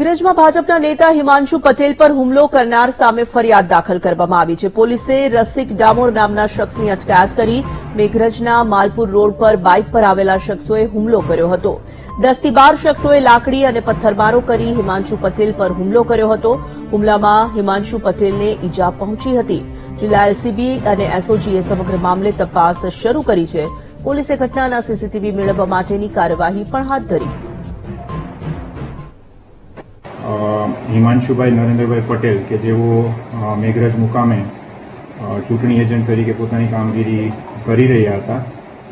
મેઘરજમાં ભાજપના નેતા હિમાંશુ પટેલ પર હુમલો કરનાર સામે ફરિયાદ દાખલ કરવામાં આવી છે. પોલીસે રસિક ડામોર નામના શખ્સની અટકાયત કરી મેઘરજના માલપુર રોડ પર બાઇક પર આવેલા શખ્સોએ હુમલો કર્યો હતો. દસથી બાર શખ્સોએ લાકડી અને પથ્થરમારો કરી હિમાંશુ પટેલ પર હુમલો કર્યો હતો. હુમલામાં હિમાંશુ પટેલને ઈજા પહોંચી હતી. જિલ્લા એલસીબી અને એસઓજીએ સમગ્ર મામલે તપાસ શરૂ કરી છે. પોલીસે ઘટનાના સીસીટીવી મેળવવા માટેની કાર્યવાહી પણ હાથ ધરી. હિમાંશુભાઈ નરેન્દ્રભાઈ પટેલ કે જેઓ મેઘરજ મુકામે ચૂંટણી એજન્ટ તરીકે પોતાની કામગીરી કરી રહ્યા હતા,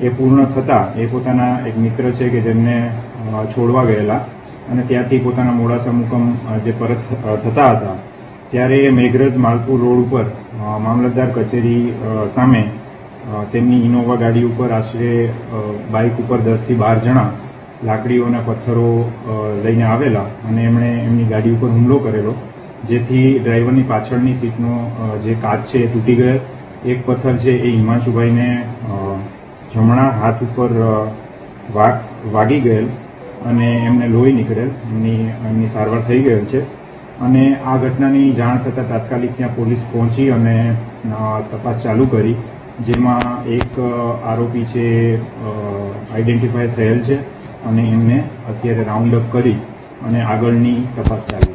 એ પૂર્ણ થતાં એ પોતાના એક મિત્ર છે કે જેમને છોડવા ગયેલા અને ત્યાંથી પોતાના મોડાસા મુકમ જે પરત થતા હતા, ત્યારે મેઘરજ માલપુર રોડ ઉપર મામલતદાર કચેરી સામે તેમની ઇનોવા ગાડી ઉપર આશરે બાઇક ઉપર દસથી બાર જણા લાકડીઓના પથ્થરો લઈને આવેલા અને એમણે એમની ગાડી ઉપર હુમલો કરેલો, જેથી ડ્રાઈવરની પાછળની સીટનો જે કાચ છે એ તૂટી ગયેલ એક પથ્થર છે એ હિમાંશુભાઈને જમણા હાથ ઉપર વાગી ગયેલ અને એમને લોહી નીકળેલ. એમની એમની સારવાર થઈ ગયેલ છે. અને આ ઘટનાની જાણ થતાં તાત્કાલિક ત્યાં પોલીસ પહોંચી અને તપાસ ચાલુ કરી, જેમાં એક આરોપી છે આઈડેન્ટિફાય થયેલ છે. અને એમને અત્યારે રાઉન્ડ અપ કરી અને આગળની તપાસ ચાલુ